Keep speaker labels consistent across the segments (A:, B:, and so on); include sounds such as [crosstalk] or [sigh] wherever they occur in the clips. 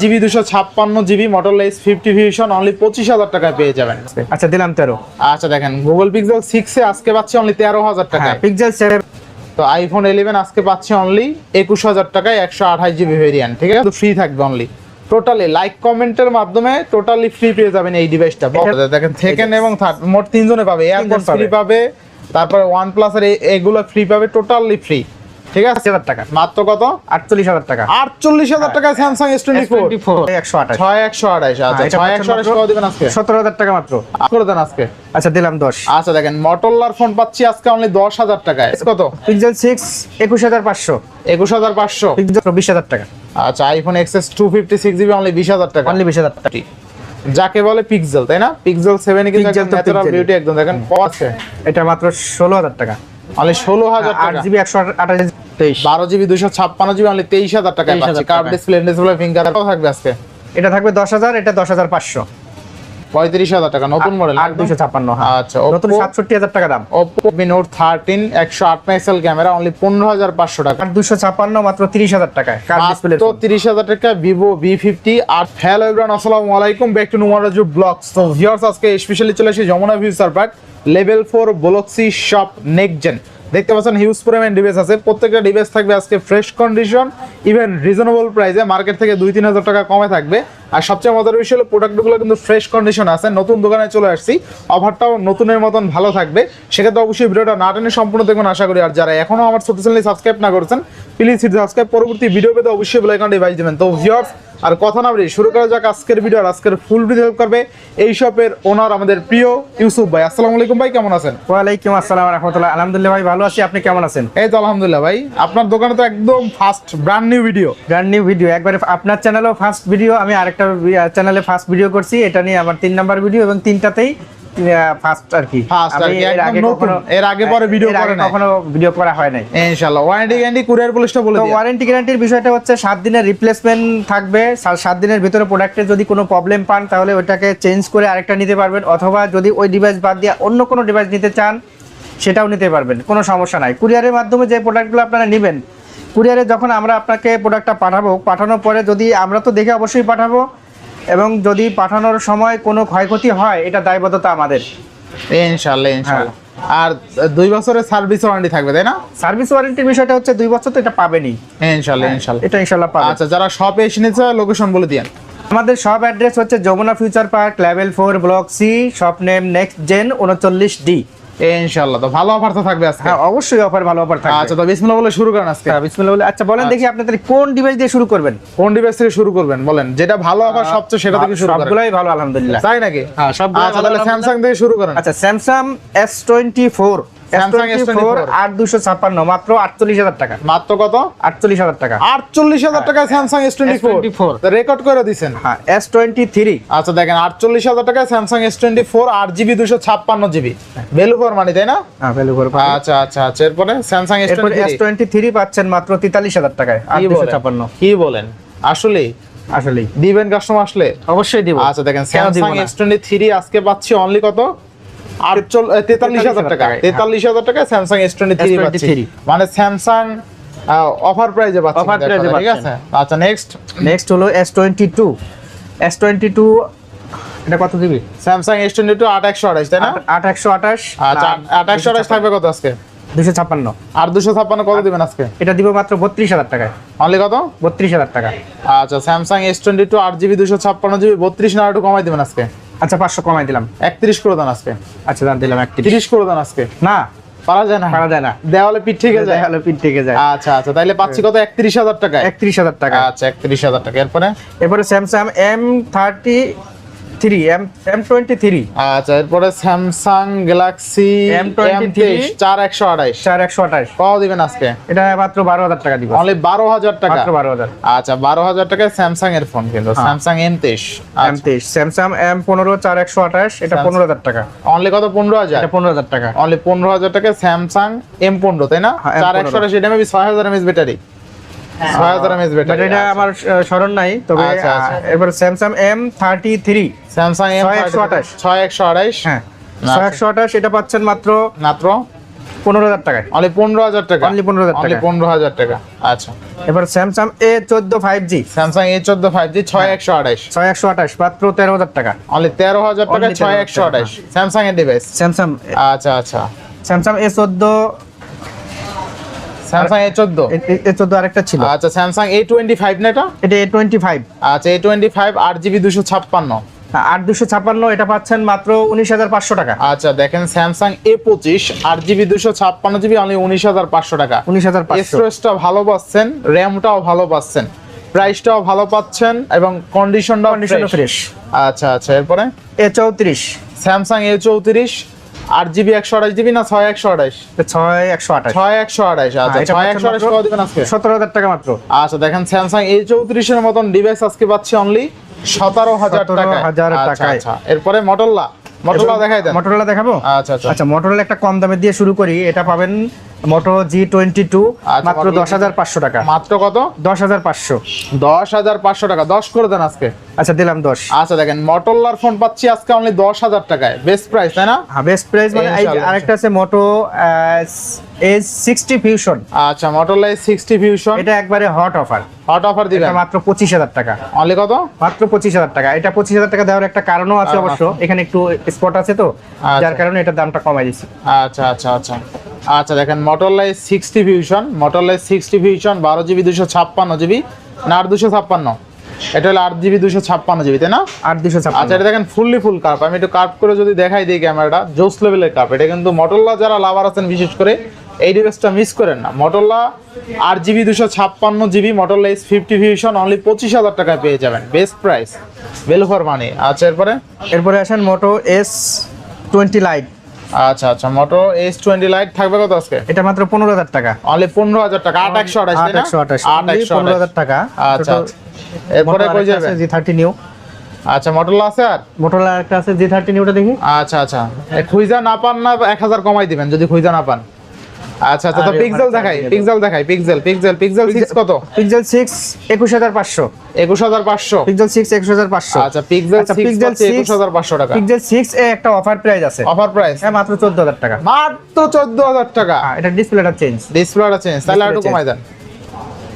A: GB দুশো ছাপ্পান্ন GB model S fifty vision only পঁচিশ হাজার টাকায় পেয়ে যাবেন।
B: আচ্ছা দিলাম তেরো।
A: আচ্ছা দেখেন গুগল পিক্সেল সিক্স এ আজকে পাচ্ছি অনলি তেরো হাজার
B: টাকা
A: টাকায়।
B: পিক্সেল সেভেন
A: তো আইফোন ইলেভেন আজকে পাচ্ছি অনলি একুশ হাজার টাকায় একশো আঠাশ জিবি ভেরিয়েন্ট ঠিক আছে? ফ্রি থাকবে অনলি টোটালি লাইক কমেন্টের মাধ্যমে টোটালি ফ্রি পেয়ে যাবেন এই ডিভাইসটা দেখেন সেকেন্ড এবং থার্ড মোট তিনজনে পাবে। এয়ারপোর্ট
B: পাবে।
A: ফ্রি পাবে। তারপরে ওয়ান প্লাস এর এ- এগুলো ফ্রি পাবে টোটালি ফ্রি ঠিক আছে?
B: হাজার টাকা।
A: মাত্র কত?
B: আটচল্লিশ হাজার টাকা।
A: আটচল্লিশ হাজার টাকা স্যামসাং এস টোয়েন্টি ফোর
B: একশো আঠাশ।
A: ছয় একশো আঠাশ আচ্ছা। ছয় একশো আঠাশ কত দিবেন আজকে।
B: সতেরো হাজার টাকা মাত্র।
A: করে দেন আজকে।
B: আচ্ছা দিলাম দশ।
A: আচ্ছা দেখেন মটোলার ফোন পাচ্ছি আজকে অনলি দশ হাজার টাকায়। কত?
B: পিক্সেল সিক্স একুশ হাজার পাঁচশো।
A: একুশ হাজার পাঁচশো।
B: বিশ হাজার টাকা।
A: আচ্ছা iPhone XS two fifty six GB only বিশ হাজার টাকা।
B: অনলি বিশ হাজার টাকা।
A: যাকে বলে পিক্সেল তাই না? পিক্সেল সেভেন কিন্তু ন্যাচারাল বিউটি একদম দেখেন আছে
B: এটা মাত্র ষোলো হাজার টাকা।
A: অনলি ষোলো হাজার
B: আট
A: টাকা।
B: জিবি একশো আঠাশ তেইশ।
A: বারো জিবি দুশো ছাপ্পান্ন জিবি অনলি তেইশ হাজার
B: 23,000
A: পাচ্ছি। কার্ড ডিসপ্লে ডিসপ্লে ফিঙ্গার থাকবে আজকে।
B: এটা থাকবে দশ হাজার এটা দশ হাজার পাঁচশো।
A: পঁয়ত্রিশ হাজার টাকা নতুন মডেল
B: আট দুশো ছাপ্পান্ন হ্যাঁ।
A: আচ্ছা
B: নতুন সাতষট্টি হাজার টাকা দাম।
A: ওপো নোট থার্টিন একশো আট মেগাপিক্সেল ক্যামেরা অনলি পনেরো হাজার পাঁচশো টাকা।
B: আট দুশো ছাপ্পান্ন মাত্র তিরিশ হাজার টাকায়।
A: মাত্র তিরিশ হাজার টাকা ভিভো ভি ফিফটি আর হ্যালো এভরান আসসালামু আলাইকুম। ব্যাক টু নুমার রাজু ব্লগস তো ভিউয়ার্স আজকে স্পেশালি চলে এসেছি Jamuna future park level four block C shop Nexgen দেখতে পাচ্ছেন হিউজ পরিমাণ ডিভাইস আছে। প্রত্যেকটা ডিভাইস থাকবে আজকে ফ্রেশ কন্ডিশন ইভেন রিজনেবল প্রাইসে মার্কেট থেকে দুই তিন হাজার টাকা কমে থাকবে। আর সবচেয়ে মজার বিষয় হলো প্রোডাক্টগুলো কিন্তু ফ্রেশ কন্ডিশন আছে। নতুন দোকানে চলে আসছি। অফারটাও নতুনের মতন ভালো থাকবে। সেক্ষেত্রে অবশ্যই ভিডিওটা না টেনে সম্পূর্ণ দেখুন আশা করি। আর যারা এখনও আমার ছোট চ্যানেলে সাবস্ক্রাইব না করেছেন প্লিজ সাবস্ক্রাইব পরবর্তী ভিডিও পেতে অবশ্যই বেল আইকনটি বাজিয়ে দেবেন। তো ভিউয়ার্স আর কথা না বলি শুরু করা যাক আজকের ভিডিও আর আজকের ফুল ভিডিও হেল্প করবে এই শপের ওনার আমাদের প্রিয় ইউসুফ ভাই। আসসালামু আলাইকুম ভাই কেমন আছেন?
B: ওয়ালাইকুম আসসালাম রাহমাতুল্লাহ। আলহামদুলিল্লাহ ভাই ভালো আছি। আপনি কেমন আছেন?
A: এই তো আলহামদুলিল্লাহ ভাই আপনার দোকানে তো একদম first brand new video
B: brand new video একবারে আপনার চ্যানেলও ফার্স্ট ভিডিও আমি আরেকটা চ্যানেলে ফার্স্ট ভিডিও করছি। এটা নিয়ে আমার তিন নাম্বার ভিডিও এবং তিনটাতেই ফার্স্ট আর কি।
A: First আর কি, একদম নতুন। এর আগে পরে video করে নাই।
B: কখনো ভিডিও করা হয় নাই।
A: ইনশাআল্লাহ। ওয়ারেন্টি গ্যারান্টি কুরিয়ার পুলিশটা বলে
B: তো ওয়ারেন্টি গ্যারান্টির বিষয়টা হচ্ছে দিনের রিপ্লেসমেন্ট থাকবে। দিনের ভিতরে প্রোডাক্টের যদি কোনো প্রবলেম পান তাহলে ওটাকে চেঞ্জ করে আরেকটা নিতে পারবেন। অথবা যদি ওই ডিভাইস বাদ দিয়ে অন্য কোনো ডিভাইস নিতে চান সেটাও নিতে পারবেন। কোনো সমস্যা নাই। কুরিয়ারের মাধ্যমে যে প্রোডাক্টগুলো আপনারা নেবেন কুরিয়ারে যখন আমরা আপনাকে প্রোডাক্টটা পাঠাবো পাঠানোর পরে যদি আমরা তো দেখে অবশ্যই পাঠাবো এবং যদি পাঠানোর সময় কোনো ক্ষয়ক্ষতি হয় এটা দায়বদ্ধতা আমাদের।
A: ইনশাআল্লাহ ইনশাআল্লাহ। আর দুই বছরের সার্ভিস ওয়ারেন্টি থাকবে তাই না?
B: সার্ভিস ওয়ারেন্টির বিষয়টা হচ্ছে দুই বছর তো এটা পাবেনই
A: ইনশাআল্লাহ ইনশাআল্লাহ।
B: এটা ইনশাল্লাহ পাবেন
A: আচ্ছা যারা শপে এসে নিতে লোকেশন বলে দিন
B: আমাদের সব অ্যাড্রেস হচ্ছে Jamuna future park level four block C shop name next gen উনচল্লিশ ডি
A: ইনশাআল্লাহ। তো ভালো অফার তো থাকবে আজকে।
B: হ্যাঁ, অবশ্যই অফার ভালো অফার থাকবে।
A: আচ্ছা তো বিসমিল্লাহ বলে শুরু করেন আজকে।
B: হ্যাঁ বিসমিল্লাহ বলে আচ্ছা বলেন আচ্ছা। দেখি আপনাদের কোন ডিভাইস দিয়ে শুরু করবেন?
A: কোন ডিভাইস থেকে শুরু করবেন? বলেন যেটা ভালো অফার সবচেয়ে সেটা থেকে শুরু করেন।
B: সবগুলাই ভালো আলহামদুলিল্লাহ।
A: তাই নাকি?
B: হ্যাঁ সবগুলো
A: আচ্ছা,
B: ভালো
A: স্যামসাং দিয়ে শুরু করেন।
B: আচ্ছা স্যামসাং S24 আটচল্লিশ হাজার টাকা। আটচল্লিশ হাজার টাকা।
A: হ্যাঁ। হ্যাঁ, আচ্ছা,
B: আটচল্লিশ
A: ফোর করে
B: এস টোয়েন্টি থ্রি
A: আচ্ছা ফোর ছাপ্পান্ন জিবি। ভ্যালু তাই না?
B: ভ্যালু
A: আচ্ছা আচ্ছা আচ্ছা এরপরে স্যামসাং এস
B: টোয়েন্টি থ্রি পাচ্ছেন মাত্র তেতাল্লিশ হাজার টাকায় ছাপ্পান্ন।
A: কি বলেন? আসলে
B: আসলে
A: দিবেন কাস্টমার আসলে?
B: অবশ্যই দিব।
A: আচ্ছা দেখেন স্যামসাং এস টোয়েন্টি থ্রি আজকে পাচ্ছি অনলি কত? তেতাল্লিশ হাজার টাকা। তেতাল্লিশ হাজার টাকা স্যামসাং এস টোয়েন্টি থ্রি মানে স্যামসাং অফার প্রাইজে পাচ্ছি।
B: Offer
A: কিন্তু
B: price এ
A: এখন, ঠিক আছে? আচ্ছা নেক্সট
B: নেক্সট হলো S twenty two S twenty two এটা কত দিবি
A: স্যামসাং এস টোয়েন্টি টু আট একশো আঠাশ তাই না?
B: আট একশো আঠাশ।
A: আচ্ছা আট একশো আঠাশ থাকবে কত আজকে?
B: দুশো ছাপ্পান্ন।
A: আর দুশো ছাপ্পান্ন কত দিবেন আজকে?
B: এটা দিব মাত্র বত্রিশ হাজার টাকায়।
A: অনলি কত?
B: বত্রিশ হাজার টাকা
A: আচ্ছা স্যামসাং এস টোয়েন্টি টু আট জিবি দুশো ছাপ্পান্ন জিবি বত্রিশ না একটু কমাই দিবেন আজকে।
B: আচ্ছা পাঁচশো কমাই দিলাম।
A: একত্রিশ করে দান আজকে।
B: আচ্ছা দান দিলাম একত্রিশ।
A: তিরিশ করে দান আজকে।
B: না।
A: পারা যায় না?
B: পারা যায় না।
A: দেওয়ালে পিঠ থেকে যায়?
B: পিঠ থেকে যায়।
A: আচ্ছা আচ্ছা তাইলে পাচ্ছি কত? একত্রিশ হাজার টাকা
B: একত্রিশ হাজার টাকা।
A: আচ্ছা একত্রিশ হাজার টাকা। এরপরে?
B: এরপরে Samsung M thirty three M M twenty three
A: আচ্ছা এরপরে স্যামসাং গ্যালাক্সি এম
B: M23
A: চার একশো আঠাইশ
B: চার একশো আঠাশ
A: কত দিবেন আজকে?
B: এটা মাত্র বারো হাজার টাকা দিব।
A: অনলি বারো হাজার টাকা?
B: মাত্র বারো হাজার।
A: আচ্ছা বারো হাজার টাকায় স্যামসাং এর ফোন কিন্তু। স্যামসাং এম তেইশ
B: এম তেইশ স্যামসাং এম পনেরো চার একশো আঠাশ। এটা পনেরো হাজার টাকা।
A: অনলি কত? পনেরো হাজার?
B: পনেরো হাজার টাকা।
A: অনলি পনেরো হাজার টাকা স্যামসাং এম পনেরো তাই না
B: M15
A: চার একশো আঠাশ এটা মেবি ছয় হাজার এমএস ব্যাটারি ছয় হাজার এমএস ব্যাটারি
B: ব্যাটারিটা আমার স্মরণ নাই তবে
A: আচ্ছা, আচ্ছা।
B: এরপর Samsung M thirty three
A: Samsung M
B: ছয় একশো আঠাশ।
A: ছয় একশো আঠাইশ
B: হ্যাঁ।
A: আচ্ছা।
B: ছয় একশো আঠাশ এটা পাচ্ছেন মাত্র
A: মাত্র?
B: পনেরো হাজার টাকায়।
A: অনলি পনেরো হাজার টাকা?
B: Only 15,000
A: অনলি
B: টাকা।
A: পনেরো হাজার টাকা। আচ্ছা।
B: এবার স্যামসাং এ চোদ্দ ফাইভ জি
A: স্যামসাং এ চোদ্দ ফাইভ জি ছয় একশো আঠাশ।
B: ছয় একশো আঠাশ মাত্র তেরো হাজার টাকা।
A: অনলি তেরো হাজার টাকা। ছয় একশো আঠাশ। স্যামসাং এর ডিভাইস
B: স্যামসাং
A: আচ্ছা আচ্ছা।
B: স্যামসাং এ চোদ্দ
A: স্যামসাং এ চোদ্দ?
B: এ চোদ্দ আরেকটা ছিল।
A: আচ্ছা স্যামসাং এ টোয়েন্টি ফাইভ না এটা?
B: এটা এ টোয়েন্টি ফাইভ
A: আচ্ছা এ টোয়েন্টি ফাইভ আট জিবি দুশো ছাপ্পান্ন।
B: আট দুশো ছাপ্পান্ন এটা পাচ্ছেন মাত্র উনিশ হাজার পাঁচশো টাকা।
A: আচ্ছা দেখেন স্যামসাং এ পঁচিশ আট জিবি দুশো ছাপ্পান্ন জিবি অনলি উনিশ হাজার পাঁচশো টাকা।
B: উনিশ হাজার
A: স্টোরেজটা ভালো পাচ্ছেন র্যামটাও ভালো পাচ্ছেন প্রাইসটাও ভালো পাচ্ছেন এবং কন্ডিশনটাও
B: কন্ডিশন
A: ফ্রেশ
B: ফ্রেশ
A: আচ্ছা আচ্ছা এরপরে?
B: এ চৌত্রিশ।
A: স্যামসাং এ চৌত্রিশ আট জিবি একশো আঠাশ জিবি না ছয় একশো আঠাশ?
B: ছয় একশো আঠাশ।
A: ছয় একশো আঠাশ আচ্ছা
B: হ্যাঁ,
A: ছয় একশো আঠাশ কত দিবেন আজকে?
B: সতেরো হাজার টাকা মাত্র।
A: আচ্ছা দেখেন স্যামসাং এ চৌত্রিশের মতন ডিভাইস আজকে পাচ্ছি অনলি সতেরো হাজার টাকা হাজার
B: টাকায়।
A: আচ্ছা এরপরে মটোল্লা মটোল্লা দেখাই দেন।
B: মোটরোলা দেখাবো?
A: আচ্ছা আচ্ছা।
B: আচ্ছা মোটরোলা একটা কম দামে দিয়ে শুরু করি এটা পাবেন মোটো জি টোয়েন্টি টু মাত্র দশ হাজার পাঁচশো টাকা।
A: মাত্র কত?
B: দশ হাজার পাঁচশো।
A: দশ হাজার পাঁচশো টাকা। দশ করে দেন আজকে।
B: আচ্ছা দিলাম দশ।
A: আচ্ছা দেখেন মটোলার ফোন পাচ্ছি আজকে অনলি দশ হাজার টাকায়। বেস্ট প্রাইস তাই না?
B: হ্যাঁ বেস্ট প্রাইস মানে। আরেকটা আছে মোটো এস সিক্সটি ফিউশন
A: আচ্ছা মটোল্লা সিক্সটি ফিউশন
B: এটা একবারে হট অফার
A: হট অফার দিবেন।
B: এটা মাত্র পঁচিশ হাজার টাকা।
A: অনলি কত?
B: মাত্র পঁচিশ হাজার টাকা। এটা পঁচিশ হাজার টাকা দেওয়ার একটা কারণও আছে অবশ্য। এখানে একটু স্পট আছে তো।
A: আচ্ছা।
B: যার কারণে এটার দামটা কমাই দিচ্ছি।
A: আচ্ছা আচ্ছা আচ্ছা। আচ্ছা দেখেন Motorola sixty fusion Motorola sixty fusion বারো জিবি দুশো ছাপ্পান্ন জিবি না আট দুশো ছাপ্পান্ন। এটা হলো আট জিবি দুশো ছাপ্পান্ন জিবি তাই না?
B: আট দুশো
A: আচ্ছা এটা দেখেন ফুললি ফুল কার্প আমি একটু কার্প করে যদি দেখাই দিই ক্যামেরাটা জোস লেভেলের কার্প এটা কিন্তু মটোল্লা যারা লাভার আছেন বিশেষ করে এই ডিভাইসটা মিস করেন না। মটোল্লা আট জিবি দুশো ছাপ্পান্ন GB Motorola S fifty fusion only পঁচিশ হাজার টাকায় পেয়ে যাবেন। Best price value for money আচ্ছা এরপরে?
B: এরপরে আসেন মোটো এস টোয়েন্টি লাইট
A: আচ্ছা আচ্ছা মোটো এস টোয়েন্টি লাইট থাকবে কত আজকে?
B: এটা মাত্র পনেরো হাজার টাকা।
A: অনলি পনেরো হাজার টাকা আট একশো আঠাশ
B: আট একশো আঠাশ
A: আট একশো
B: পনেরো হাজার টাকা।
A: আচ্ছা আচ্ছা। এরপরে কই যাবেন?
B: জি থার্টি নিউ
A: আচ্ছা মটোল্লা আছে আর?
B: মোটোলা একটা আছে জি থার্টি নিউটা দেখি।
A: আচ্ছা আচ্ছা। খুঁজা না পান না এক হাজার কমাই দিবেন যদি খুঁজা না পান। আচ্ছা আচ্ছা তো পিক্সেল দেখাই পিক্সেল দেখাই পিক্সেল পিক্সেল পিক্সেল 6 কত?
B: পিক্সেল সিক্স একুশ হাজার পাঁচশো।
A: একুশ হাজার পাঁচশো?
B: পিক্সেল সিক্স একুশ হাজার পাঁচশো।
A: আচ্ছা পিক্সেল
B: আচ্ছা,
A: সিক্স একুশ
B: 6
A: হাজার পাঁচশো টাকা।
B: পিক্সেল সিক্স এ একটা অফার প্রাইস আছে।
A: অফার প্রাইস
B: হ্যাঁ মাত্র চোদ্দ হাজার টাকা।
A: মাত্র চোদ্দ হাজার টাকা।
B: হ্যাঁ এটা ডিসপ্লেটা চেঞ্জ
A: ডিসপ্লেটা চেঞ্জ তাহলে একটু কমাই দেন।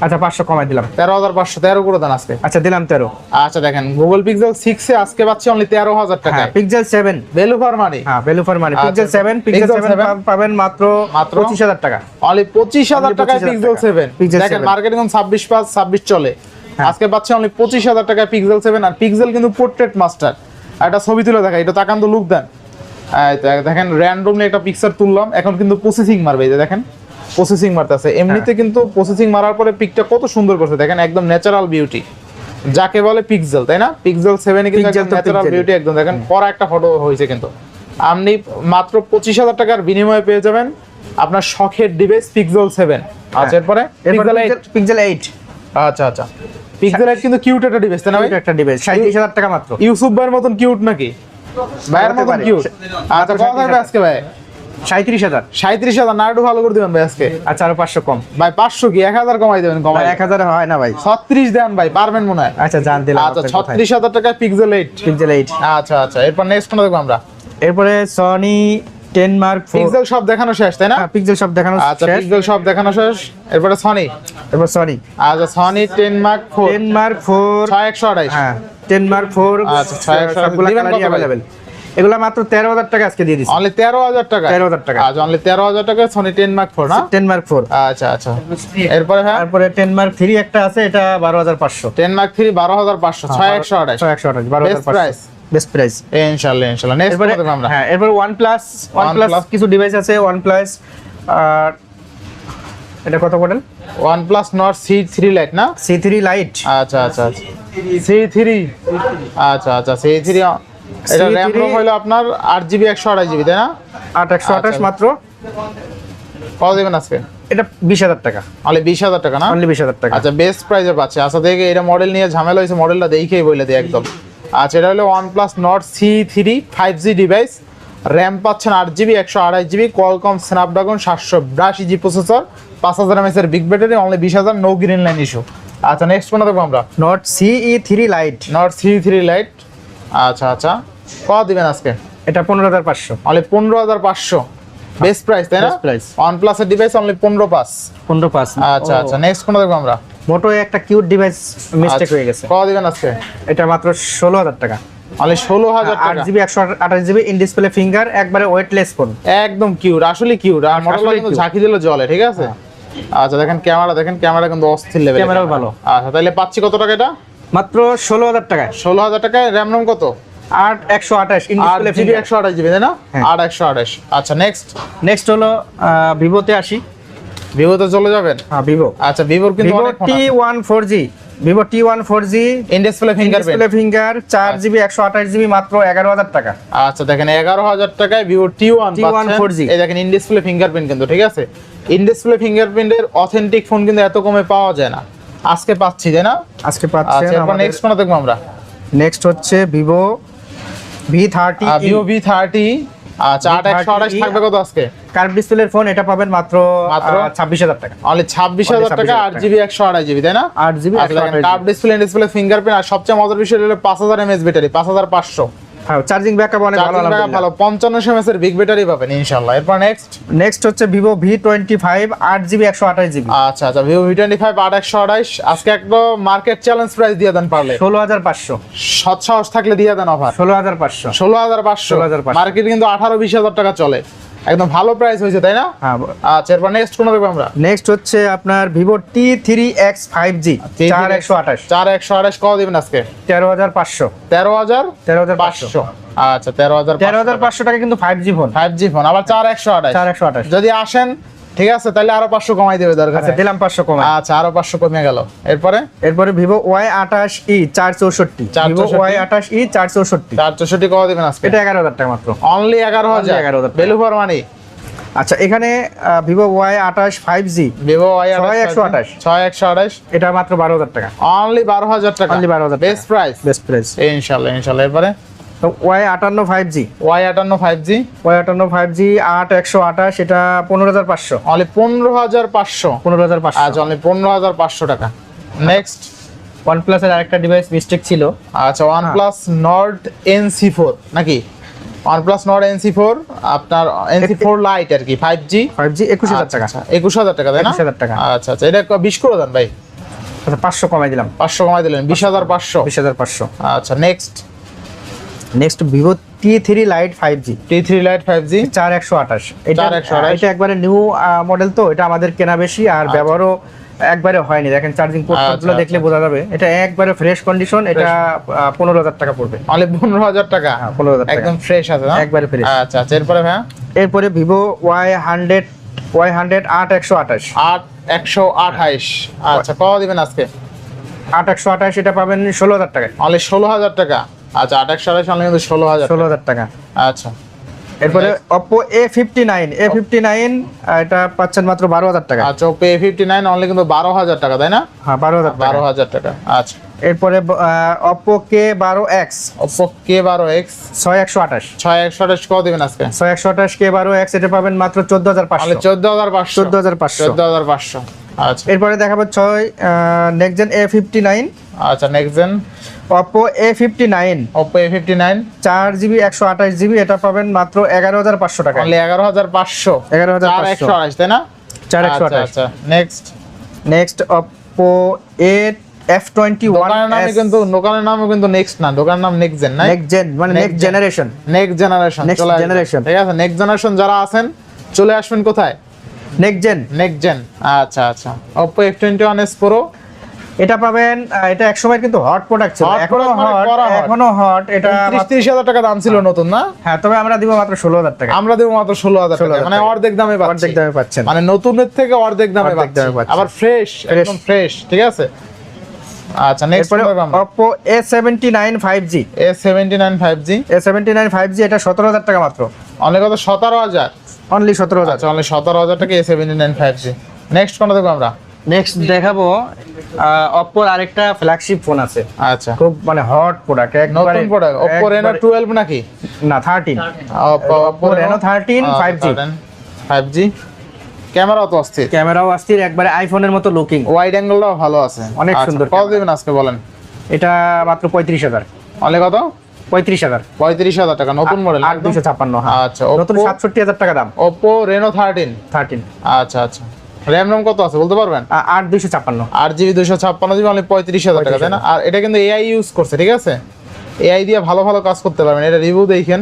B: আচ্ছা পাঁচশো কমাই দিলাম।
A: তেরো হাজার পাঁচশো তেরো করে দেন আজকে।
B: আচ্ছা দিলাম তেরো।
A: আচ্ছা দেখেন গুগল পিক্সেল সিক্স এ আজকে পাচ্ছি অনলি তেরো হাজার টাকা।
B: Pixel seven
A: value for money
B: হ্যাঁ value for money Pixel seven Pixel seven পাবেন মাত্র
A: মাত্র?
B: পঁচিশ হাজার টাকা।
A: অনলি পঁচিশ হাজার টাকায় পিক্সেল সেভেন দেখেন
B: 7
A: মার্কেট এখন ছাব্বিশ পাঁচ ছাব্বিশ চলে।
B: হ্যাঁ।
A: আজকে পাচ্ছে অনলি পঁচিশ হাজার টাকায় পিক্সেল সেভেন আর পিক্সেল কিন্তু পোর্ট্রেট মাস্টার একটা ছবি তুলে দেখা এটা তাকান্ত লুক দেন। এই তো দেখেন র্যান্ডমলি একটা পিকচার তুললাম। এখন কিন্তু প্রসেসিং মারবে এই যে দেখেন। প্রসেসিং মারতেছে। এমনিতে
B: হ্যাঁ।
A: কিন্তু প্রসেসিং মারার পরে পিকটা কত সুন্দর করছে। দেখেন একদম ন্যাচারাল বিউটি যাকে বলে পিক্সেল তাই না? পিক্সেল সেভেনে কিন্তু
B: তো
A: ন্যাচারাল বিউটি একদম। দেখেন পরা একটা ফটো হয়েছে কিন্তু। আপনি মাত্র পঁচিশ হাজার টাকার বিনিময়ে পেয়ে যাবেন আপনার শখের ডিভাইস পিক্সেল সেভেন আচ্ছা এরপরে? পিক্সেল এইট
B: পিক্সেল এইট
A: আচ্ছা আচ্ছা। পিক্সেল এইট কিন্তু কিউট একটা ডিভাইস তাই না ভাই?
B: একটা ডিভাইস সাঁত্রিশ হাজার টাকা মাত্র।
A: ইউসুফ ভাইয়ের মতন কিউট নাকি? ভাইয়ের মতন কিউট আচ্ছা কত থাকবে আজকে ভাই।
B: সাঁত্রিশ হাজার।
A: সাঁত্রিশ হাজার না একটু ভালো করে দিবেন ভাই আজকে।
B: আচ্ছা আরও পাঁচশো কম।
A: ভাই পাঁচশো কি? এক হাজার কমাই দেবেন কমাই।
B: এক হাজার হয় না ভাই।
A: ছত্রিশ দেন ভাই পারবেন মনে হয়।
B: আচ্ছা জান দিলাম
A: আচ্ছা ছত্রিশ হাজার টাকায় পিক্সেল এইট
B: পিক্সেল এইট
A: আচ্ছা আচ্ছা এরপর নেক্সট কোনটা দেখব আমরা?
B: এরপরে সনি টেন মার্ক
A: পিক্সেল সব দেখানো শেষ তাই না?
B: পিক্সেল সব দেখানো
A: আচ্ছা পিক্সেল সব দেখানো শেষ। এরপরে সনি
B: এরপর সনি
A: আচ্ছা Sony ten mark four
B: ten mark four
A: ছয় একশো আঠাইশ
B: হ্যাঁ টেন মার্ক ফোর
A: আচ্ছা, ছয় একশো
B: সবগুলো কালারই অ্যাভেলেবেল এগুলো মাত্র তেরো হাজার টাকা আজকে দিয়ে দিচ্ছি
A: অনলি তেরো হাজার টাকা?
B: 13,000 টাকা।
A: আজ অনলি তেরো হাজার টাকা সনি টেন মার্ক ফোর না?
B: টেন মার্ক ফোর
A: আচ্ছা আচ্ছা। এরপরে হ্যাঁ?
B: তারপরে টেন মার্ক থ্রি একটা আছে এটা বারো হাজার পাঁচশো।
A: টেন মার্ক থ্রি বারো হাজার পাঁচশো ছয় একশো আঠাইশ
B: ছয় আঠাশ বারো হাজার
A: Best price?
B: বেস্ট প্রাইস
A: ইনশাল্লাহ ইনশাল্লাহ। নেক্সট
B: এরপরে
A: আমরা।
B: হ্যাঁ এরপর OnePlus OnePlus
A: OnePlus।
B: কিছু ডিভাইস আছে ওয়ান প্লাস আর এটা কত model
A: OnePlus Nord C three lite না?
B: সি থ্রি লাইট
A: আচ্ছা আচ্ছা আচ্ছা। সি থ্রি আচ্ছা আচ্ছা সি থ্রি এটা র্যাম
B: C3
A: রোম হলো আপনার আট জিবি একশো আঠাশ জিবি তাই না?
B: আট একশো আঠাশ
A: আচ্ছা।
B: মাত্র।
A: কত দেবেন আজকে?
B: এটা বিশ হাজার টাকা।
A: অনলি বিশ হাজার টাকা না?
B: অনলি বিশ হাজার টাকা।
A: আচ্ছা বেস্ট প্রাইজে পাচ্ছে। আচ্ছা দেখে এটা মডেল নিয়ে ঝামেলা হয়েছে মডেলটা দেখেই বলে দিই একদম। আচ্ছা এটা হলো OnePlus Nord C three five G device RAM পাচ্ছেন আট জিবি একশো আড়াই জিবি কলকম স্ন্যাপড্রাগন সাতশো বিরাশি জি প্রসেসর পাঁচ হাজার এমএস এর বিগ ব্যাটারি অনলি বিশ হাজার নো গ্রিন লাইন ইস্যু আচ্ছা নেক্সট কোনটা দেখব আমরা।
B: Nord CE three lite
A: Nord C three lite আচ্ছা আচ্ছা। কত দিবেন আজকে?
B: এটা পনেরো হাজার পাঁচশো।
A: অনলি পনেরো হাজার পাঁচশো। বেস্ট প্রাইস তাই না?
B: Price.
A: ওয়ান প্লাসের ডিভাইস অনলি পনেরো পাস
B: পনেরো পাঁচ।
A: আচ্ছা আচ্ছা। নেক্সট কোনটা দেখব আমরা?
B: মোটো একটা কিউট ডিভাইস মিস্টেক হয়ে গেছে।
A: কত দিবেন আজকে?
B: এটা মাত্র ষোলো হাজার টাকা।
A: অনলি ষোলো হাজার
B: আট জিবি একশো আঠাশ জিবি ইন ডিসপ্লে ফিঙ্গার একবারে ওয়েটলেস ফোন
A: একদম কিউট আসলে কিউট আর মডেলটা কিন্তু ঝাঁকি দিলে জলে ঠিক আছে? আচ্ছা দেখেন ক্যামেরা দেখেন ক্যামেরা কিন্তু অস্থির লেভেল
B: ক্যামেরাও ভালো।
A: আচ্ছা তাহলে পাচ্ছি কত টাকা এটা?
B: মাত্র ষোলো হাজার টাকায়।
A: ষোলো হাজার টাকায় র্যাম রম কত?
B: আট একশো আঠাশ ইন
A: আট
B: ডিসপ্লে
A: জিবি
B: ফিঙ্গার
A: একশো আঠাশ জিবি তাই না?
B: হ্যাঁ।
A: আট একশো আঠাশ। আচ্ছা নেক্সট
B: নেক্সট হলো ভিভোতে আসি।
A: ভিভোতে চলে যাবেন?
B: হ্যাঁ ভিভো
A: আচ্ছা ভিভোর কিন্তু
B: Vivo T one four G Vivo T one four G
A: in display fingerprint
B: display finger চার জিবি একশো আঠাশ জিবি মাত্র এগারো হাজার টাকা।
A: আচ্ছা দেখেন এগারো হাজার টাকায় Vivo T one
B: T1 4G
A: এই দেখেন ইন ডিসপ্লে ফিঙ্গারপ্রিন্ট কিন্তু ঠিক আছে? ইন ডিসপ্লে ফিঙ্গারপ্রিন্টের অথেন্টিক ফোন কিন্তু এত কমে পাওয়া যায় না। আজকে পাচ্ছি তাই না?
B: আজকে
A: আচ্ছা
B: পাচ্ছেন
A: এরপর নেক্সট কোনটা দেখব আমরা?
B: নেক্সট হচ্ছে Vivo V thirty
A: Vivo V thirty আচ্ছা আট একশো আঠাশ
B: V30
A: থাকবে কত আজকে?
B: কার্ভ ডিসপ্লের ফোন এটা পাবেন মাত্র
A: মাত্র?
B: ছাব্বিশ হাজার টাকা।
A: অনলি ছাব্বিশ হাজার টাকা আট জিবি একশো আড়াই জিবি তাই না?
B: আট জিবি
A: আচ্ছা কার্ভ ডিসপ্লে ডিসপ্লে ফিঙ্গারপ্রিন্ট আর সবচেয়ে মজার বিষয় হলো পাঁচ হাজার এমএস ব্যাটারি পাঁচ হাজার পাঁচশো।
B: হ্যাঁ চার্জিং ব্যাকআপ অনেক ভালো
A: চার্জিং ভালো। পঞ্চান্ন এমএস এর বিগ ব্যাটারি পাবেন ইনশাল্লাহ এরপর নেক্সট
B: নেক্সট হচ্ছে
A: আচ্ছা আচ্ছা একশো আড়াইশ আজকে একদম মার্কেট চ্যালেঞ্জ প্রাইস দিয়ে দেন পারলে।
B: ষোলো হাজার পাঁচশো।
A: সৎ সাহস থাকলে দিয়ে দেন অফার
B: ষোলো হাজার পাঁচশো।
A: ষোলো হাজার পাঁচশো।
B: 16,500
A: মার্কেট কিন্তু আঠারো বিশ হাজার টাকা চলে। একদম ভালো প্রাইস হয়েছে তাই না?
B: হ্যাঁ
A: আচ্ছা এরপর নেক্সট কোন দেখব আমরা?
B: নেক্সট হচ্ছে আপনার Vivo T three X five G চার একশো আঠাশ।
A: চার একশো আঠাশ কত দিবেন আজকে?
B: তেরো হাজার পাঁচশো।
A: তেরো হাজার
B: তেরো হাজার পাঁচশো।
A: পাঁচশো আচ্ছা তেরো হাজার
B: তেরো হাজার পাঁচশো টাকা কিন্তু five G phone
A: five G phone আবার চার একশো আঠাশ।
B: চার একশো আঠাশ।
A: যদি আসেন ঠিক আছে তাহলে আরও পাঁচশো কমাই দেবে দরকার
B: আচ্ছা দিলাম পাঁচশো কমে
A: আচ্ছা আরও পাঁচশো কমে গেল। এরপরে?
B: এরপরে ভিভো ওয়াই আঠাশ ই চার চৌষট্টি
A: 464
B: ভিভো ওয়াই আঠাশ ই চার চৌষট্টি
A: চার চৌষট্টি কত দিবেন আজকে।
B: এটা এগারো হাজার টাকা মাত্র।
A: অনলি এগারো হাজার।
B: এগারো হাজার
A: বেলু ফর মানি
B: আচ্ছা এখানে ভিভো ওয়াই আঠাশ ফাইভ জি
A: ভিভো ওয়াই
B: ছয় একশো আঠাশ।
A: ছয় একশো আঠাশ।
B: এটা মাত্র বারো হাজার টাকা।
A: অনলি বারো হাজার টাকা।
B: Only 12,000 টাকা।
A: বেস্ট প্রাইস
B: বেস্ট প্রাইস
A: ইনশাল্লাহ ইনশাল্লাহ। এরপরে?
B: ওয়াই আটান্ন ফাইভ জি
A: ওয়াই আটান্ন ফাইভ জি
B: ওয়াই আটান্ন ফাইভ জি আট একশো আঠাশ এটা পনেরো হাজার পাঁচশো।
A: অনলি পনেরো হাজার পাঁচশো।
B: পনেরো হাজার পাঁচশো।
A: আচ্ছা অনলি পনেরো হাজার পাঁচশো টাকা। নেক্সট
B: ওয়ান প্লাসের আরেকটা ডিভাইস মিস্টেক ছিল।
A: আচ্ছা OnePlus Nord CE four নাকি? OnePlus Nord CE four আপনার এনসি ফোর লাইট আর কি ফাইভ জি
B: ফাইভ জি একুশ হাজার টাকা।
A: একুশ হাজার টাকা তাই না?
B: 21,000 টাকা।
A: আচ্ছা আচ্ছা এটা বিশ করে দেন ভাই।
B: আচ্ছা পাঁচশো কমাই দিলাম।
A: পাঁচশো কমাই দিলেন বিশ হাজার পাঁচশো।
B: বিশ হাজার পাঁচশো।
A: আচ্ছা next
B: next Vivo T three lite five G
A: T three lite five G
B: চার একশো আঠাশ। এটা
A: 4128
B: এটা একবারে নিউ মডেল তো এটা আমাদের কেনা বেশি আর ব্যবহারও একবারে হয়নি। দেখেন চার্জিং
A: আচ্ছা,
B: পোর্টগুলো দেখলে
A: আচ্ছা।
B: বোঝা যাবে। এটা একবারে ফ্রেশ কন্ডিশন এটা পনেরো হাজার টাকা পড়বে।
A: অনলি পনেরো হাজার টাকা?
B: পনেরো হাজার
A: একদম ফ্রেশ আছে
B: একবারে ফ্রেশ
A: আচ্ছা আচ্ছা এরপরে ভাইয়া?
B: এরপরে Vivo Y hundred Y hundred আট একশো আঠাশ।
A: আট একশো আঠাইশ আচ্ছা কত দিবেন আজকে?
B: আট একশো আঠাশ এটা পাবেন ষোলো হাজার টাকা
A: অনলি ষোলো হাজার টাকা। আচ্ছা আট একশো আঠাইশ অনলি ষোলো হাজার
B: ষোলো হাজার টাকা।
A: আচ্ছা।
B: এরপরে Oppo A fifty nine A fifty nine এটা পাচ্ছেন মাত্র বারো হাজার টাকা।
A: আচ্ছা Oppo A fifty nine only কিন্তু বারো হাজার টাকা তাই না?
B: হ্যাঁ বারো হাজার
A: বারো হাজার টাকা আচ্ছা।
B: এরপরে অপো কে বারো এক্স
A: অপো কে বারো এক্স
B: ছয় একশো আঠাশ।
A: ছয় একশো আঠাশ কত দেবেন আজকে?
B: ছয় একশো আঠাশ কে বারো এক্স এটা পাবেন মাত্র চোদ্দ হাজার পাঁচশো।
A: চোদ্দ হাজার পাঁচশো।
B: চোদ্দ হাজার পাঁচশো।
A: চোদ্দ হাজার পাঁচশো। আচ্ছা।
B: এরপরে দেখাবো ছয় নেক্সট এ ফিফটি নাইন
A: আচ্ছা next gen
B: Oppo A fifty nine
A: Oppo A fifty nine
B: চার জিবি একশো আঠাশ জিবি এটা পাবেন মাত্র এগারো হাজার পাঁচশো টাকা।
A: এগারো হাজার পাঁচশো।
B: 11,500
A: চার একশো আঠাশ তাই না?
B: চার একশো
A: আচ্ছা
B: আঠাশ।
A: আচ্ছা next
B: next Oppo A F twenty one
A: নামে কিন্তু দোকানের নামও কিন্তু নেক্সট না। দোকানের নাম নেক্সট জেন না
B: নেক্সট জেন মানে নেক্সট জেনারেশন
A: নেক্সট জেনারেশন আসবেন।
B: generation।
A: ঠিক আছে নেক্সট জেনারেশন যারা আছেন চলে আসবেন কোথায়?
B: নেক্সট জেন
A: নেক্সট জেন আচ্ছা আচ্ছা। Oppo F21 S Pro
B: এটা পাবেন এটা এক সময় কিন্তু হট প্রোডাক্ট ছিল।
A: এখনও মানে
B: হট এখনও হট এটা
A: 30 30 হাজার টাকা দাম ছিল নতুন না?
B: হ্যাঁ তবে আমরা দিব মাত্র ষোলো হাজার টাকা।
A: আমরা দেবো মাত্র ষোলো হাজার টাকা। মানে অর্ধেক দামে পাচ্ছেন
B: অর্ধেক দামে পাচ্ছেন।
A: মানে নতুনের থেকে অর্ধেক দামে
B: পাচ্ছেন
A: পাচ্ছি। আবার ফ্রেশ একদম ফ্রেশ ঠিক আছে? আচ্ছা next
B: nine five G
A: A seventy nine five G
B: এটা সতেরো হাজার টাকা মাত্র।
A: অনেক কত? সতেরো হাজার?
B: অনলি সতেরো হাজার।
A: আচ্ছা অনলি সতেরো হাজার টাকা A seventy nine five G next কোনটা দেখব আমরা?
B: নেক্সট দেখাবো অপোর আরেকটা ফ্ল্যাগশিপ ফোন আছে।
A: আচ্ছা।
B: খুব মানে হট প্রোডাক্ট একবারে
A: নতুন প্রোডাক্ট Oppo Reno 12 নাকি?
B: না thirteen
A: Oppo
B: Oppo Reno 13 5G
A: 5G camera তো অস্থির।
B: ক্যামেরাও অস্থির একবারে আইফোনের মতো লুকিং
A: ওয়াইড অ্যাঙ্গেলটাও ভালো আছে।
B: অনেক
A: আচ্ছা,
B: সুন্দর
A: কত দিবেন আজকে বলেন?
B: এটা মাত্র পঁয়ত্রিশ হাজার।
A: অনেক কত?
B: পঁয়ত্রিশ হাজার।
A: পঁয়ত্রিশ হাজার টাকা নতুন মডেল
B: আট দুশো ছাপ্পান্ন
A: আচ্ছা
B: নতুন
A: ওপো
B: সাতষট্টি হাজার টাকা দাম।
A: ওপো রেনো থার্টিন
B: থার্টিন
A: আচ্ছা আচ্ছা। র্যাম রম কত আছে বলতে পারবেন?
B: আট দুশো ছাপ্পান্ন।
A: আট জিবি দুশো ছাপ্পান্ন জিবি অনলি পঁয়ত্রিশ হাজার টাকা তাই না? আর এটা কিন্তু এআই ইউজ করছে ঠিক আছে? এআই দিয়ে ভালো ভালো কাজ করতে পারবেন। এটা রিভিউ দেখেন।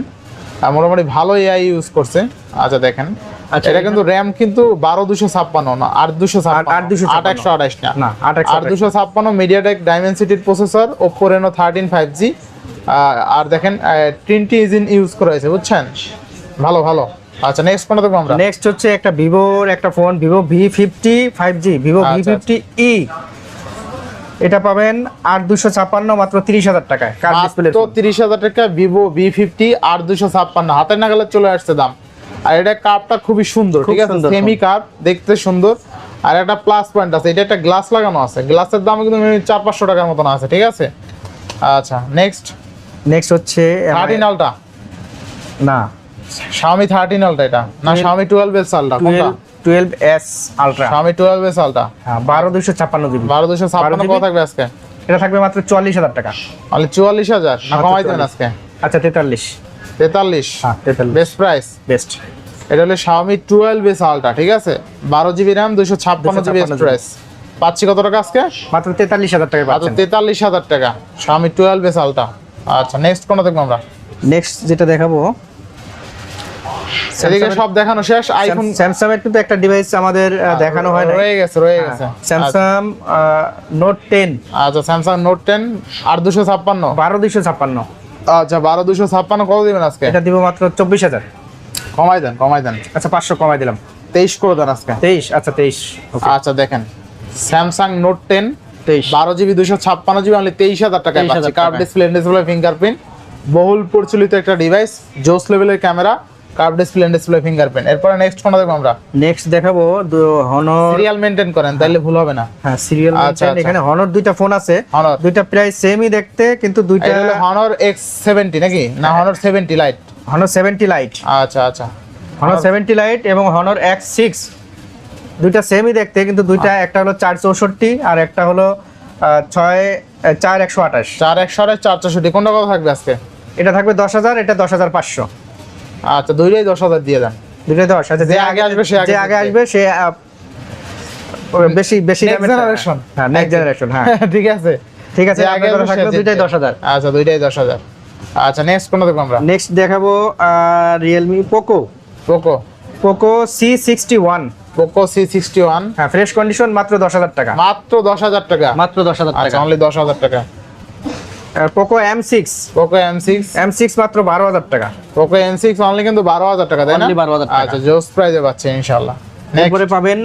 A: মোটামুটি ভালো এআই ইউজ করছে। আচ্ছা দেখেন।
B: আচ্ছা,
A: এটা কিন্তু র্যাম কিন্তু বারো দুশো ছাপ্পান্ন না আট দুশো
B: আট দুশো
A: আট একশো আঠাশ না।
B: আট
A: দুশো ছাপ্পান্ন MediaTek ডাইমেনসিটির processor Oppo Reno thirteen five G আর দেখেন টিনটি ইঞ্জিন ইউজ করা হয়েছে বুঝছেন? ভালো ভালো। আচ্ছা নেক্সট কোনটা দেখব আমরা?
B: নেক্সট হচ্ছে একটা ভিভোর একটা phone Vivo V fifty five G Vivo V fifty E এটা পাবেন আট দুশো ছাপ্পান্ন মাত্র তিরিশ হাজার টাকায়। কার ডিসপ্লে
A: মাত্র তিরিশ হাজার টাকা ভিভো ভি ফিফটি আর দুশো ছাপ্পান্ন। হাতের নাগালে চলে আসছে দাম। আর এটা কাপটা খুবই সুন্দর ঠিক আছে? সেমি কাপ দেখতে সুন্দর। আর একটা প্লাস পয়েন্ট আছে এটা একটা গ্লাস লাগানো আছে। গ্লাসের দাম কিন্তু চার পাঁচশো টাকার মতন আছে ঠিক আছে? আচ্ছা নেক্সট
B: নেক্সট হচ্ছে
A: থার্টিন আলটা
B: না।
A: শাওমি থার্টিন আলটা এটা। না শাওমি টুয়েলভ এস আলটা কোনটা?
B: Twelve S ultra
A: Xiaomi twelve S ultra
B: হ্যাঁ বারো দুশো ছাপ্পান্ন জিবি
A: বারো দুশো ছাপ্পান্ন
B: 12
A: কত থাকবে আজকে?
B: এটা থাকবে মাত্র চুয়াল্লিশ হাজার টাকা।
A: অনলি চুয়াল্লিশ হাজার না কমাই দেবেন আজকে?
B: আচ্ছা তেতাল্লিশ।
A: তেতাল্লিশ।
B: হ্যাঁ
A: বেস্ট প্রাইস
B: বেস্ট
A: এটা হলো Xiaomi 12 এস আলট্রা ঠিক আছে? বারো জিবি র্যাম দুশো ছাপ্পান্ন জিবি
B: 256
A: স্টোরেজ পাচ্ছি কত টাকা আজকে?
B: মাত্র তেতাল্লিশ হাজার টাকা
A: মাত্র তেতাল্লিশ হাজার টাকা। Xiaomi 12 এস আলট্রা আচ্ছা নেক্সট কোনটা দেখব আমরা?
B: নেক্সট যেটা দেখাবো
A: এদিকে সব দেখানো শেষ। আইফোন
B: স্যামসাং এর কিন্তু একটা ডিভাইস আমাদের দেখানো হয় না
A: রয়ে গেছে রয়ে গেছে।
B: স্যামসাং নোট টেন
A: আচ্ছা স্যামসাং নোট টেন আর দুশো ছাপ্পান্ন।
B: বারো দুশো ছাপ্পান্ন।
A: আচ্ছা বারো দুশো ছাপ্পান্ন কত দিবেন আজকে?
B: এটা দিব মাত্র চব্বিশ হাজার।
A: কমাই দেন কমাই দেন।
B: আচ্ছা পাঁচশো কমাই দিলাম।
A: তেইশ করে দেন আজকে।
B: তেইশ আচ্ছা তেইশ।
A: আচ্ছা দেখেন। স্যামসাং নোট টেন
B: তেইশ।
A: বারো জিবি দুশো ছাপ্পান্ন জিবি অনলি তেইশ হাজার টাকা
B: 23,000
A: পাচ্ছি। কার্ভ ডিসপ্লে ডিসপ্লে ফিঙ্গারপ্রিন্ট বহুল প্রচলিত একটা ডিভাইস জোস লেভেলের camera curve display display fingerprint এরপরে নেক্সট কোনটা দেখব আমরা?
B: নেক্সট দেখাবো হনর
A: সিরিয়াল মেনটেন করেন তাইলে ভুল হবে না।
B: হ্যাঁ সিরিয়াল
A: আচ্ছা, আচ্ছা।
B: এখানে হনর দুইটা ফোন আছে।
A: Honor।
B: দুইটা প্রায় সেমই দেখতে কিন্তু দুইটা
A: হলো হনর এক্স সেভেন্টি নাকি? না Honor seventy lite
B: Honor seventy lite
A: আচ্ছা আচ্ছা।
B: হনর সেভেন্টি লাইট এবং হনর এক্স সিক্স দুইটা সেমই দেখতে কিন্তু দুইটা একটা হলো চার চৌষট্টি আর একটা হলো আহ, ছয় আহ, চার একশো আঠাশ।
A: চার একশো আর চার কোনটা কত থাকবে আজকে?
B: এটা থাকবে দশ হাজার এটা দশ হাজার পাঁচশো।
A: আচ্ছা দুইটাই দশ হাজার দিয়ে দেন।
B: দুইটাই দশ আচ্ছা
A: যে আগে আসবে সে আগে
B: যে আগে আসবে সে বেশি বেশি
A: generation।
B: হ্যাঁ নেক্সট জেনারেশন হ্যাঁ। [laughs]
A: ঠিক আছে।
B: ঠিক আছে
A: আগে
B: দুইটাই দশ হাজার।
A: আচ্ছা দুইটাই দশ হাজার। আচ্ছা নেক্সট কোনটা দেখব আমরা?
B: নেক্সট দেখাবো Realme Poco
A: Poco
B: Poco C sixty one
A: Poco C sixty one
B: হ্যাঁ ফ্রেশ কন্ডিশন মাত্র দশ হাজার টাকা।
A: মাত্র দশ হাজার টাকা।
B: মাত্র দশ হাজার
A: আচ্ছা
B: টাকা।
A: অনলি দশ হাজার টাকা।
B: Poco M six
A: Poco M six
B: M six মাত্র বারো হাজার টাকা।
A: পোকো এম সিক্স অনলি কিন্তু বারো হাজার টাকা তাই না?
B: 12,000 টাকা।
A: আচ্ছা জোস প্রাইজে পাচ্ছে ইনশাল্লাহ
B: এরপরে পাবেন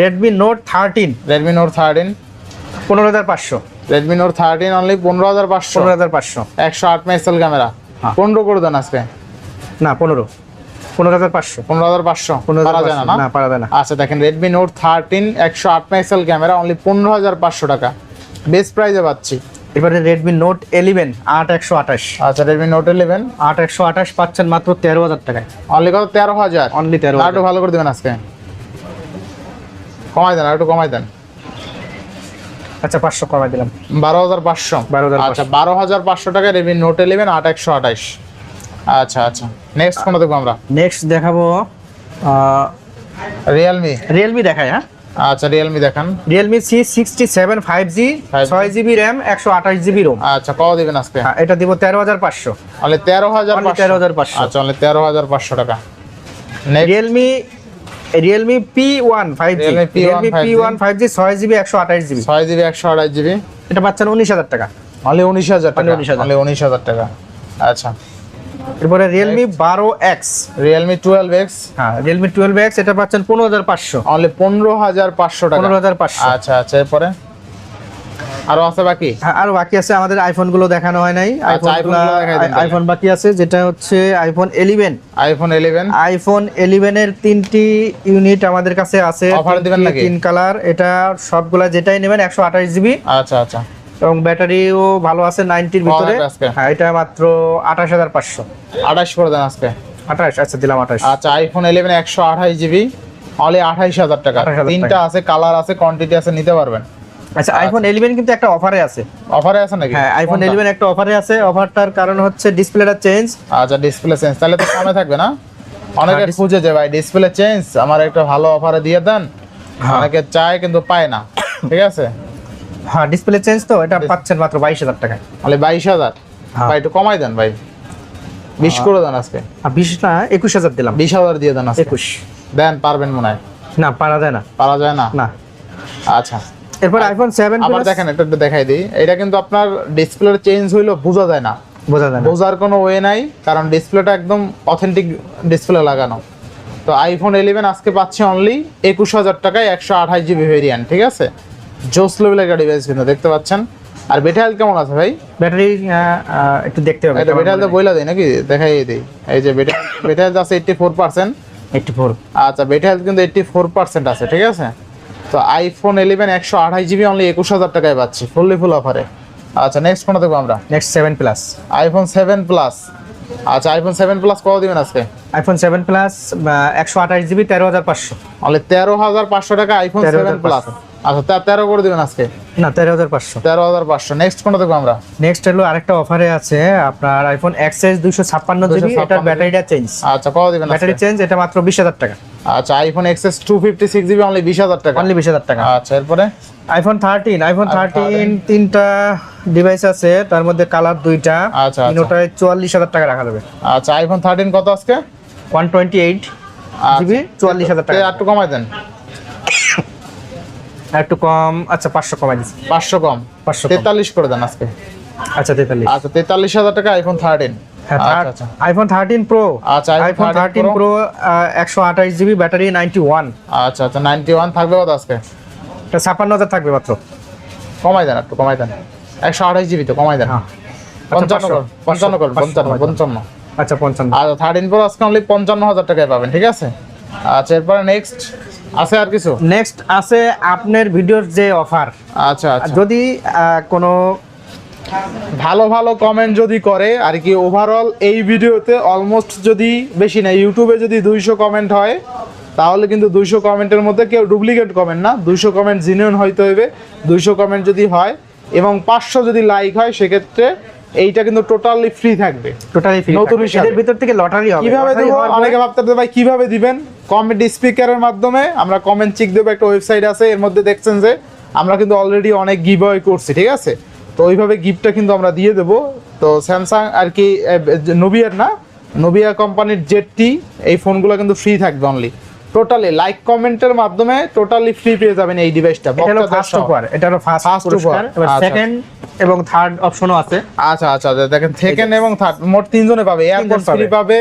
B: Redmi Note thirteen
A: Redmi Note thirteen
B: পনেরো হাজার পাঁচশো।
A: রেডমি নোট থার্টিন অনলি পনেরো হাজার পাঁচশো।
B: পনেরো হাজার পাঁচশো।
A: একশো আট মেগাপিক্সেল ক্যামেরা।
B: হ্যাঁ।
A: পনেরো করে দেন আজকে।
B: না পনেরো। পনেরো হাজার পাঁচশো।
A: পনেরো হাজার পাঁচশো।
B: পনেরো
A: পারা
B: হাজার
A: যায় না
B: পারা যায় না।
A: আচ্ছা দেখেন রেডমি নোট থার্টিন একশো আট মেগাপিক্সেল ক্যামেরা অনলি পনেরো হাজার পাঁচশো টাকা। বেস্ট প্রাইজে পাচ্ছি।
B: এবারে রেডমি নোট এলিভেন আট একশো আঠাশ।
A: আচ্ছা রেডমি নোট ইলেভেন
B: আট একশো আঠাশ পাচ্ছেন মাত্র তেরো হাজার টাকায়।
A: অনলি কত? তেরো হাজার।
B: অনলি তেরো
A: আর একটু ভালো করে দেবেন আজকে। কমাই দেন আর একটু কমাই দেন।
B: আচ্ছা পাঁচশো কমাই দিলাম।
A: বারো হাজার পাঁচশো।
B: 12,500
A: আচ্ছা বারো হাজার পাঁচশো টাকা রেডমি নোট ইলেভেন আট একশো আঠাশ। আচ্ছা আচ্ছা। নেক্সট কোনটা দেখব আমরা?
B: নেক্সট দেখাবো
A: রিয়েলমি
B: রিয়েলমি দেখায় হ্যাঁ?
A: আচ্ছা রিয়েলমি দেখান।
B: Realme C sixty seven five G
A: 5G
B: ছয় জিবি র্যাম একশো আঠাশ জিবি রোম
A: আচ্ছা কত দিবেন আজকে?
B: হ্যাঁ এটা দিব তেরো হাজার পাঁচশো।
A: অনলি তেরো হাজার
B: Only 13,500
A: আচ্ছা অনলি তেরো হাজার পাঁচশো টাকা।
B: Realme Realme P one five G
A: Realme P1
B: Realme P
A: 5G
B: one five G ছয় জিবি একশো আঠাশ জিবি
A: ছয় জিবি একশো আঠাশ জিবি
B: এটা পাচ্ছেন উনিশ হাজার টাকা।
A: অনলি উনিশ হাজার টাকা।
B: Only 19,000
A: অনলি উনিশ হাজার টাকা। আচ্ছা।
B: এরপরে রিয়েলমি বারো এক্স
A: রিয়েলমি টুয়েলভ এক্স
B: হ্যাঁ রিয়েলমি টুয়েলভ এক্স এটা পাচ্ছেন পনেরো হাজার পাঁচশো।
A: অনলি পনেরো হাজার পাঁচশো টাকা।
B: পনেরো হাজার পাঁচশো।
A: আচ্ছা আচ্ছা এরপরে? আরও আছে বাকি?
B: হ্যাঁ আর বাকি আছে। আমাদের আইফোনগুলো দেখানো হয় নাই।
A: আচ্ছা,
B: আইফোন। আইফোন বাকি আছে যেটা হচ্ছে iPhone eleven
A: iPhone eleven
B: iPhone ইলেভেনের তিনটি ইউনিট আমাদের কাছে আছে।
A: Offer দিবেন নাকি?
B: তিন কালার এটা সবগুলা যেটাই নেবেন একশো আঠাশ জিবি
A: আচ্ছা আচ্ছা।
B: এবং ব্যাটারিও ভালো আছে নাইনটির ভিতরে। হ্যাঁ এটা মাত্র আঠাশ হাজার পাঁচশো।
A: আঠাশ করে দেন আজকে।
B: আঠাশ আচ্ছা দিলাম আঠাশ।
A: আচ্ছা আইফোন ইলেভেন একশো আঠাশ জিবি অনলি আঠাইশ হাজার টাকা। তিনটা আছে কালার আছে কোয়ান্টিটি আছে নিতে পারবেন।
B: আচ্ছা আইফোন ইলেভেন কিন্তু একটা অফারে আছে।
A: অফারে আছে নাকি?
B: হ্যাঁ আইফোন? ইলেভেন একটা অফারে আছে। অফারটার কারণ হচ্ছে ডিসপ্লেটা চেঞ্জ
A: আচ্ছা ডিসপ্লে চেঞ্জ তাহলে তো কমে থাকবে না? অনেকে
B: হ্যাঁ, dis-
A: খুঁজে যে ভাই ডিসপ্লে চেঞ্জ আমার একটা ভালো অফারে দিয়ে দেন।
B: হ্যাঁ।
A: অনেকে চায় কিন্তু পায় না। ঠিক আছে?
B: হ্যাঁ ডিসপ্লে চেঞ্জ তো এটা পাচ্ছেন মাত্র বাইশ হাজার টাকায়।
A: তাহলে বাইশ হাজার।
B: হ্যাঁ।
A: ভাই একটু কমাই দেন ভাই। বিশ করে দেন আজকে।
B: আর বিশ না একুশ হাজার দিলাম।
A: বিশ হাজার দিয়ে দেন আজকে।
B: একুশ।
A: দেন পারবেন মনে হয়।
B: না পারা যায় না।
A: পারা যায় না?
B: না।
A: আচ্ছা।
B: এরপর আইফোন সেভেন
A: আবার দেখেন একটু একটু দেখাই দিই। এটা কিন্তু আপনার ডিসপ্লে চেঞ্জ হইল বোঝা যায় না।
B: বোঝা যায় না।
A: বোঝার কোনো ওয়ে নাই কারণ ডিসপ্লেটা একদম অথেন্টিক ডিসপ্লে লাগানো। তো আইফোন ইলেভেন আজকে পাচ্ছি অনলি একুশ হাজার টাকায় একশো আঠাশ জিবি ভেরিয়েন্ট ঠিক আছে? জোস লেভেলের একটা ডিভাইস কিন্তু দেখতে পাচ্ছেন। আর বেটা হেলথ কেমন আছে ভাই?
B: ব্যাটারি একটু দেখতে হবে
A: এটা বেটা হেলথ বইলা দেয় নাকি? দেখাই দিই। এই যে বেটা হেলথ আছে eighty four percent
B: eighty four
A: আচ্ছা বেটা হেলথ কিন্তু এইটটি ফোর পার্সেন্ট আছে ঠিক আছে? তো আইফোন ইলেভেন একশো আঠাশ জিবি অনলি একুশ হাজার টাকায় পাচ্ছি ফুললি ফুল অফারে আচ্ছা নেক্সট কোনটা দেখব আমরা?
B: Next seven plus
A: iPhone seven plus আচ্ছা আইফোন সেভেন প্লাস কত দিবেন আজকে?
B: আইফোন সেভেন প্লাস একশো আঠাশ জিবি তেরো হাজার পাঁচশো।
A: অনলি তেরো হাজার পাঁচশো টাকা আইফোন
B: 13,500
A: সেভেন প্লাস আচ্ছা তে- তেরো করে দিবেন আজকে?
B: না তেরো হাজার পাঁচশো।
A: তেরো হাজার পাঁচশো। নেক্সট কোনটা দেখব আমরা?
B: নেক্সট হলো আরেকটা অফারে আছে আপনার আইফোন এক্সএস দুইশো ছাপ্পান্ন জিবি
A: 256
B: এটার ব্যাটারিটা চেঞ্জ
A: আচ্ছা কত দিবেন
B: ব্যাটারি চেঞ্জ এটা মাত্র বিশ হাজার টাকা।
A: আচ্ছা iPhone XS two fifty six GB only বিশ হাজার টাকা।
B: অনলি বিশ হাজার টাকা।
A: আচ্ছা এরপরে?
B: আইফোন থার্টিন আইফোন থার্টিন তিনটা ডিভাইস আছে তার মধ্যে কালার দুইটা।
A: আচ্ছা, আচ্ছা।
B: তিনোটায় চুয়াল্লিশ হাজার টাকা রাখা যাবে।
A: আচ্ছা আইফোন থার্টিন কত আজকে?
B: ওয়ান টোয়েন্টি এইট জিবি চুয়াল্লিশ হাজার টাকা।
A: একটু কমাই দেন।
B: একটু কম আচ্ছা পাঁচশো কমাই দিচ্ছি।
A: পাঁচশো কম।
B: পাঁচশো
A: তেতাল্লিশ করে দেন আজকে।
B: আচ্ছা তেতাল্লিশ।
A: আচ্ছা তেতাল্লিশ হাজার টাকা আইফোন থার্টিন আচ্ছা আচ্ছা।
B: আইফোন থার্টিন প্রো
A: আচ্ছা,
B: আইফোন থার্টিন প্রো একশো আঠাশ জিবি ব্যাটারি নাইনটি ওয়ান
A: আচ্ছা আচ্ছা নাইনটি ওয়ান থাকবে কত আজকে?
B: এটা ছাপ্পান্ন হাজার থাকবে মাত্র।
A: কমাই দেন একটু কমাই দেন। একশো আঠাশ জিবি তো কমাই দেন।
B: হ্যাঁ।
A: পঞ্চান্ন
B: পাঁচশো,
A: পঞ্চান্ন করুন পঞ্চান্ন পঞ্চান্ন।
B: আচ্ছা পঞ্চান্ন।
A: আর থার্টিন প্রো আজকে অনলি পঞ্চান্ন হাজার টাকায় পাবেন ঠিক আছে? আচ্ছা এরপরে নেক্সট আছে আর কিছু?
B: নেক্সট আছে আপনার ভিডিওর যে অফার
A: আচ্ছা আচ্ছা।
B: যদি কোনো
A: ভালো ভালো কমেন্ট যদি করে আর কি ওভারঅল এই ভিডিওতে অলমোস্ট যদি বেশি না ইউটিউবে যদি দুইশো কমেন্ট হয় তাহলে কিন্তু দুইশো কমেন্টের মধ্যে কেউ ডুপ্লিকেট কমেন্ট না। দুইশো কমেন্ট জিনিয়ন হইতে হইবে। দুইশো কমেন্ট যদি হয় এবং পাঁচশো যদি লাইক হয় সেক্ষেত্রে এইটা কিন্তু টোটালি ফ্রি থাকবে।
B: টোটালি ফ্রি
A: নতুন।
B: এদের ভিতর থেকে লটারি হবে।
A: কীভাবে দেবো? অনেকে ভাবতে ভাই কীভাবে দিবেন? কমেন্ট স্পিকারের মাধ্যমে আমরা কমেন্ট চিক দেবো একটা ওয়েবসাইট আছে এর মধ্যে দেখছেন যে আমরা কিন্তু অলরেডি অনেক গিভ করছি ঠিক আছে? তো ওইভাবে গিফটটা কিন্তু আমরা দিয়ে দেবো। তো স্যামসাং আর কি নোবিয়ার না নোবিয়া কোম্পানির জেডটি এই ফোনগুলো কিন্তু ফ্রি থাকবে অনলি টোটালি লাইক কমেন্টের মাধ্যমে টোটালি ফ্রি পেয়ে যাবেন এই ডিভাইসটা
B: এটা হলো ফার্স্ট উপহার এটা হলো ফার্স্ট
A: আচ্ছা।
B: সেকেন্ড এবং থার্ড অপশনও আছে।
A: আচ্ছা আচ্ছা দেখেন সেকেন্ড এবং থার্ড মোট তিনজনে পাবে। এয়ারপোর্ট ফ্রি পাবে।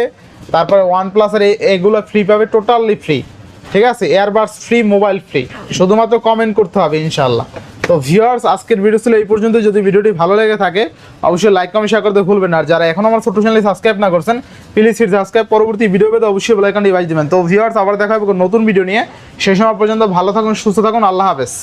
A: তারপরে ওয়ান প্লাসের এগুলো ফ্রি পাবে টোটালি ফ্রি ঠিক আছে? এয়ারবাডস ফ্রি মোবাইল ফ্রি শুধুমাত্র কমেন্ট করতে হবে ইনশাল্লাহ তো ভিউয়ার্স আজকের ভিডিও ছিল এই পর্যন্ত। যদি ভিডিওটি ভালো লেগে থাকে অবশ্যই লাইক কমেন্ট শেয়ার করতে ভুলবেন আর যারা এখন আমার ছোট চ্যানেলে সাবস্ক্রাইব না করছেন প্লিজ হিট সাবস্ক্রাইব পরবর্তী ভিডিও পেতে অবশ্যই বেলাইকন ডিভাইস দেবেন। তো ভিউয়ার্স আবার দেখা হবে নতুন ভিডিও নিয়ে। সেই সময় পর্যন্ত ভালো থাকুন সুস্থ থাকুন। আল্লাহ হাফেজ।